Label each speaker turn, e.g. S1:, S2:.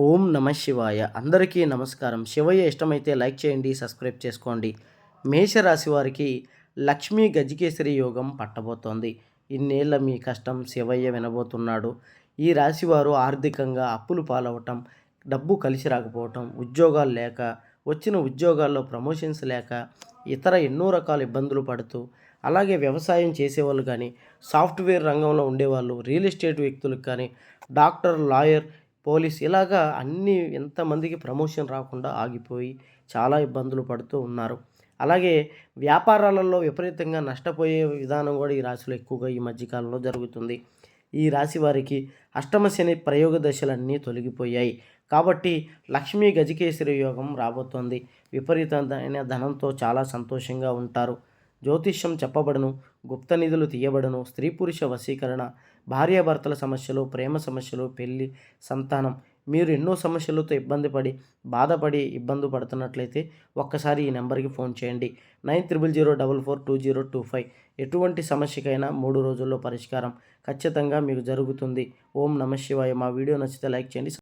S1: ఓం నమ శివాయ. అందరికీ నమస్కారం. శివయ్య ఇష్టమైతే లైక్ చేయండి సబ్స్క్రైబ్ చేసుకోండి. మేషరాశి వారికి లక్ష్మీ గజకేసరి యోగం పట్టబోతోంది. ఇన్నేళ్ళ మీ కష్టం శివయ్య వినబోతున్నాడు. ఈ రాశివారు ఆర్థికంగా అప్పులు పాలవటం డబ్బు కలిసి రాకపోవటం ఉద్యోగాలు లేక వచ్చిన ఉద్యోగాల్లో ప్రమోషన్స్ లేక ఇతర ఎన్నో రకాల ఇబ్బందులు పడుతూ అలాగే వ్యవసాయం చేసేవాళ్ళు కానీ సాఫ్ట్వేర్ రంగంలో ఉండేవాళ్ళు రియల్ ఎస్టేట్ వ్యక్తులకు కానీ డాక్టర్ లాయర్ పోలీస్ ఇలాగా అన్ని ఎంతమందికి ప్రమోషన్ రాకుండా ఆగిపోయి చాలా ఇబ్బందులు పడుతూ ఉన్నారు. అలాగే వ్యాపారాలలో విపరీతంగా నష్టపోయే విధానం కూడా ఈ రాశిలో ఎక్కువగా ఈ మధ్యకాలంలో జరుగుతుంది. ఈ రాశి వారికి అష్టమ శని ప్రయోగ దశలన్నీ తొలగిపోయాయి. కాబట్టి లక్ష్మీ గజకేశ్వరి యోగం రాబోతోంది. విపరీతమైన ధనంతో చాలా సంతోషంగా ఉంటారు. జ్యోతిష్యం చెప్పబడను గుప్త నిధులు తీయబడను స్త్రీ పురుష వశీకరణ భార్యాభర్తల సమస్యలు ప్రేమ సమస్యలు పెళ్ళి సంతానం. మీరు ఎన్నో సమస్యలతో ఇబ్బంది పడి బాధపడి ఇబ్బంది పడుతున్నట్లయితే ఒక్కసారి ఈ నెంబర్కి ఫోన్ చేయండి. Nine triple zero double four two zero two five. ఎటువంటి సమస్యకైనా మూడు రోజుల్లో పరిష్కారం ఖచ్చితంగా మీకు జరుగుతుంది. ఓం నమ శివాయ. మా వీడియో నచ్చితే లైక్ చేయండి